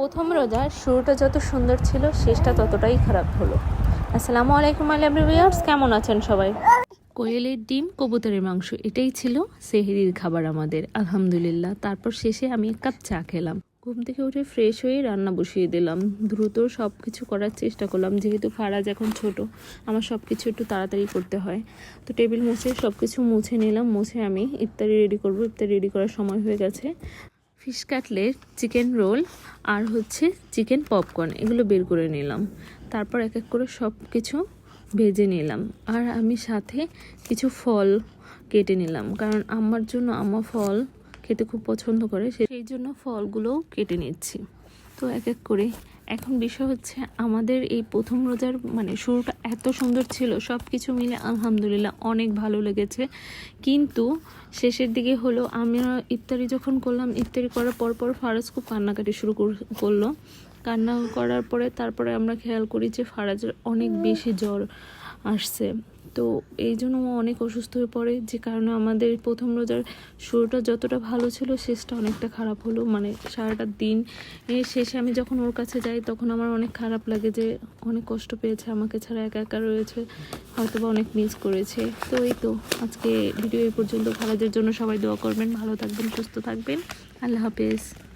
প্রথম রোজার শুরুটা যত সুন্দর ছিল, শেষটা ততটাই খারাপ হলো। আসসালামু আলাইকুম আলিয়া ভিউয়ার্স কেমন আছেন সবাই? কোয়েলের ডিম, কবুতরের মাংস, এটাই ছিল সেহেরির খাবার আমাদের, আলহামদুলিল্লাহ। তারপর শেষে আমি এক কাপ চা খেলাম। ঘুম থেকে উঠে ফ্রেশ হয়ে রান্না বসিয়ে দিলাম। দ্রুত সব কিছু করার চেষ্টা করলাম, যেহেতু ফারাজ এখন ছোট, আমার সব কিছু একটু তাড়াতাড়ি করতে হয়। তো টেবিল মুছে সব কিছু মুছে নিলাম, মুছে আমি ইফতারি রেডি করব। ইফতারি রেডি করার সময় হয়ে গেছে। ফিশ কাটলেট চিকেন রোল আর হচ্ছে চিকেন পপকর্ন, এগুলো বের করে নিলাম। তারপর এক এক করে সব কিছু ভেজে নিলাম। আর আমি সাথে কিছু ফল কেটে নিলাম, কারণ আমার জন্য আমার ফল খেতে খুব পছন্দ করে, সেই জন্য ফলগুলোও কেটে নিচ্ছি। তো এক এক করে। এখন বিষয় হচ্ছে আমাদের এই প্রথম রোজার মানে শুরুটা এত সুন্দর ছিল সব কিছু মিলে আলহামদুলিল্লাহ অনেক ভালো লেগেছে। কিন্তু শেষের দিকে হলো আমি ইফতারি যখন করলাম, ইফতারি করার পর পর ফারাজ খুব কান্নাকাটি শুরু কর- করল। কান্না করার পরে তারপরে আমরা খেয়াল করি যে ফারাজের অনেক বেশি জ্বর আসছে। তো এই জন্য অনেক অসুস্থ হয়ে পড়ে, যে কারণে আমাদের প্রথম রোজার শুরুটা যতটা ভালো ছিল, শেষটা অনেকটা খারাপ হলো। মানে সারাটা দিন শেষে আমি যখন ওর কাছে যাই, তখন আমার অনেক খারাপ লাগে যে অনেক কষ্ট পেয়েছে, আমাকে ছাড়া একা একা রয়েছে হয়তো বা অনেক মিস করেছে। তো এই তো আজকে ভিডিও এই পর্যন্ত। ভালোদের জন্য সবাই দোয়া করবেন। ভালো থাকবেন, সুস্থ থাকবেন। আল্লাহ হাফেজ।